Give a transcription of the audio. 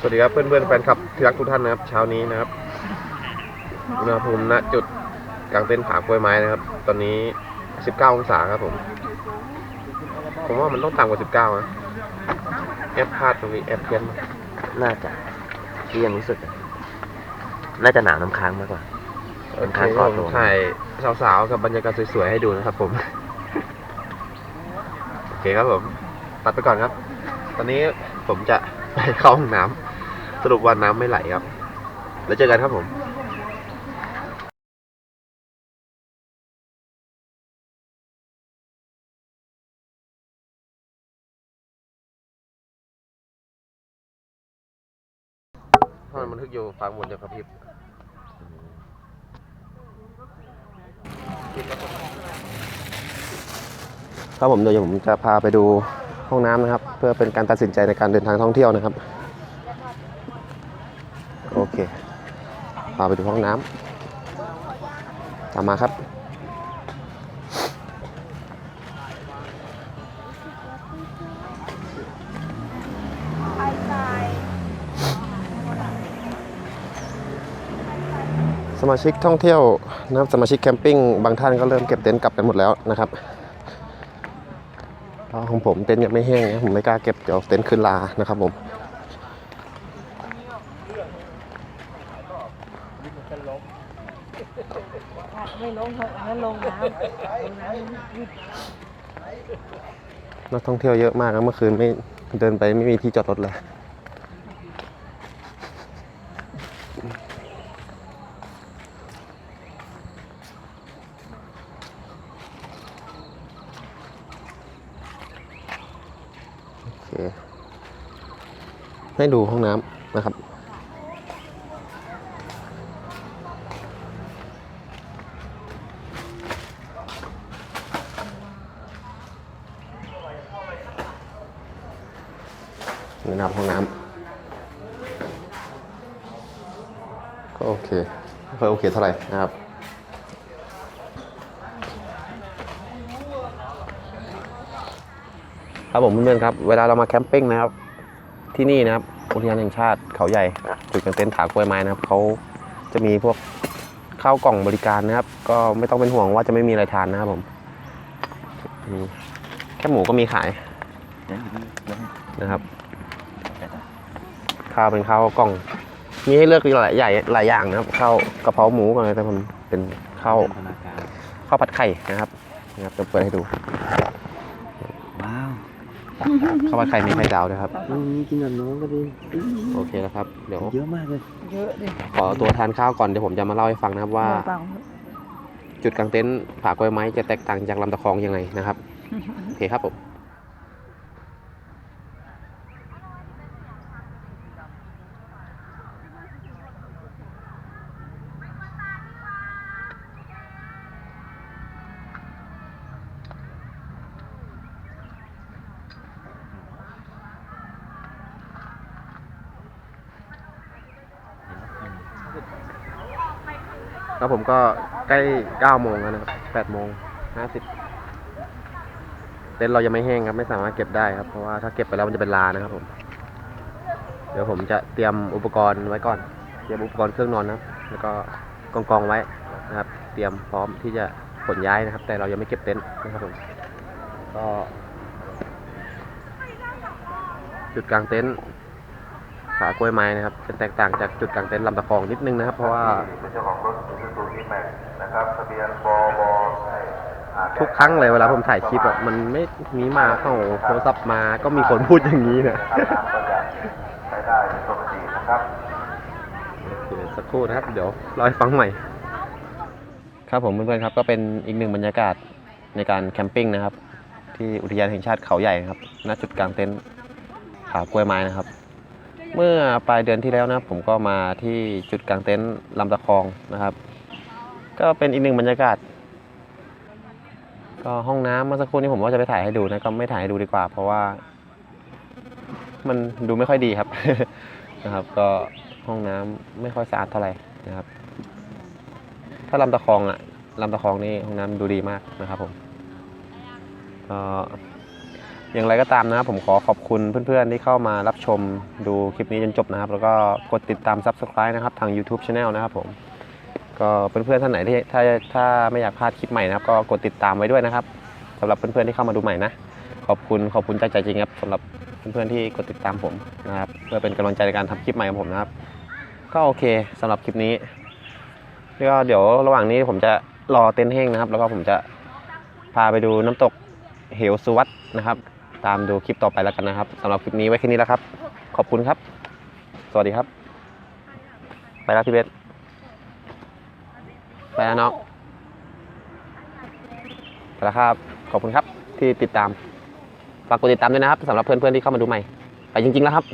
สวัสดีครับเพื่อนเพื่อนแฟนคลับที่รักทุกท่านนะครับ เช้านี้นะครับอุณหภูมิณจุดกลางเต็นผากล้วยไม้นะครับ ตอนนี้ 19 องศาครับผม ผมว่ามันต้องต่ำกว่า 19 นะแอปพลาดตรงนี้แอปเพี้ยนน่าจะที่ยังรู้สึก น่าจะหนาวน้ำค้างมากกว่าโอเคทางก่อนมลงถ่ายสาวๆกับบรรยากาศสวยๆให้ดูนะครับ ผม โอเคครับผม ตัดไปก่อนครับ ตอนนี้ผมจะไปเข้าห้องน้ำ สรุปว่าน้ำไม่ไหลครับ แล้วเจอกันครับผมถ้ามันบันทึกอยู่ฟังบนเดียวกระพริบครับผมเดี๋ยวผมจะพาไปดูห้องน้ำนะครับ เพื่อเป็นการตัดสินใจในการเดินทางท่องเที่ยวนะครับ โอเค พาไปดูห้องน้ำตามมาครับ สมาชิกท่องเที่ยวนะครับสมาชิกแคมปิ้งบางท่านก็เริ่มเก็บเต็นท์กลับกันหมดแล้วนะครับของผมเต็นท์ยังไม่แห้งนะผมไม่กล้าเก็บเดี๋ยวเต็นท์ขึ้นลานะครับผม ไม่ลงเถ อะอันนั้นลงน้ำลงน้นักท่องเที่ยวเยอะมากนะเมื่อคืนไม่เดินไปไม่มีที่จอดรถเลย โอเค ให้ดูห้องน้ำนะครับ นี่นะครับห้องน้ำก็โอเคไม่ค่อยโอเคเท่าไหร่นะครับครับผมเพื่อนๆครับเวลาเรามาแคมปิ้งนะครับ ที่นี่นะครับอุทยานแห่งชาติเขาใหญ่จุดกางเต็นท์ผากล้วยไม้นะครับเขาจะมีพวกข้าวกล่องบริการนะครับ ก็ไม่ต้องเป็นห่วงว่าจะไม่มีอะไรทานนะครับผมแค่หมูก็มีขายนะครับ ข้าวเป็นข้าวกล่อง มีให้เลือกหลายใหญ่หลายอย่างนะครับข้าวกะเพราหมูก่อนเลยแต่ผมเป็นข้าวข้าวผัดไข่นะครับนะครับจะเปิดให้ดูว้าวข้าวผัดไข่มีไข่ดาวด้วยครับกินกับน้องก็ดีโอเคแล้วครับ เดี๋ยวเยอะมากเลยเยอะดิขอตัวทานข้าวก่อนเดี๋ยวผมจะมาเล่าให้ฟังนะครับว่าเบาจุดกางเต็นท์ผากล้วยไม้จะแตกต่างจากลำตะคองยังไงนะครับโอเคครับผม แล้วผมก็ใกล้9โมงแล้วนะครับ8โมง50เต็นท์เรายังไม่แห้งครับ ไม่สามารถเก็บได้ครับ เพราะว่าถ้าเก็บไปแล้วมันจะเป็นลานะครับผม เดี๋ยวผมจะเตรียมอุปกรณ์ไว้ก่อน เตรียมอุปกรณ์เครื่องนอนนะครับ แล้วก็กองกองไว้นะครับ เตรียมพร้อมที่จะขนย้ายนะครับ แต่เรายังไม่เก็บเต็นท์นะครับผม ก็ จุดกลางเต็นท์ ผากล้วยไม้นะครับจะแตกต่างจากจุดกลางเต็นท์ลำตะคองนิดนึงนะครับ เพราะว่าเจ้าของรถซูซูกิแม็กนะครับทะเบียนบอบทุกครั้งเลยเวลาผมถ่ายคลิปอะมันไม่มีมาเข้าโทรศัพท์มาก็มีคนพูดอย่างนี้นะใช้ได้ปกตินะครับสักครู่นะครับ เดี๋ยวรอให้ฟังใหม่ ครับผมเพื่อนๆครับ ก็เป็นอีกหนึ่งบรรยากาศในการแคมปิ้งนะครับ ที่อุทยานแห่งชาติเขาใหญ่นะครับณจุดกลางเต็นท์ผากล้วยไม้นะครับ เมื่อปลายเดือนที่แล้วนะผมก็มาที่จุดกลางเต็นท์ลำตะคองนะครับ ก็เป็นอีกหนึ่งบรรยากาศ ก็ห้องน้ำเมื่อสักครู่นี้ผมว่าจะไปถ่ายให้ดูนะก็ไม่ถ่ายให้ดูดีกว่า เพราะว่า มันดูไม่ค่อยดีครับนะครับ ก็ห้องน้ำไม่ค่อยสะอาดเท่าไหร่นะครับ ถ้าลำตะคองอะลำตะคองนี่ห้องน้ำดูดีมากนะครับผมก็ อย่างไรก็ตามนะครับผมขอขอบคุณเพื่อนๆที่เข้ามารับชมดูคลิปนี้จนจบนะครับ แล้วก็กดติดตาม Subscribe นะครับทาง YouTube Channel นะครับผมก็เพื่อนๆท่านไหนที่ถ้าถ้าไม่อยากพลาดคลิปใหม่นะครับ ก็กดติดตามไว้ด้วยนะครับสำหรับเพื่อนๆที่เข้ามาดูใหม่นะขอบคุณขอบคุณจากใจจริงครับสำหรับเพื่อนๆที่กดติดตามผมนะครับเพื่อเป็นกำลังใจในการทำคลิปใหม่ของผมนะครับ ก็โอเคสำหรับคลิปนี้ก็เดี๋ยวระหว่างนี้ผมจะรอเต็นท์แห้งนะครับ แล้วก็ผมจะพาไปดูน้ำตกเหวสุวัตนะครับ ตามดูคลิปต่อไปแล้วกันนะครับสำหรับคลิปนี้ไว้แค่นี้แล้วครับ ขอบคุณครับ สวัสดีครับ ไปแล้วพี่เบสไปแล้วน้องไปแล้วครับ ขอบคุณครับที่ติดตามฝากกดติดตามด้วยนะครับสำหรับเพื่อนๆที่เข้ามาดูใหม่ ไปจริงๆแล้วครับ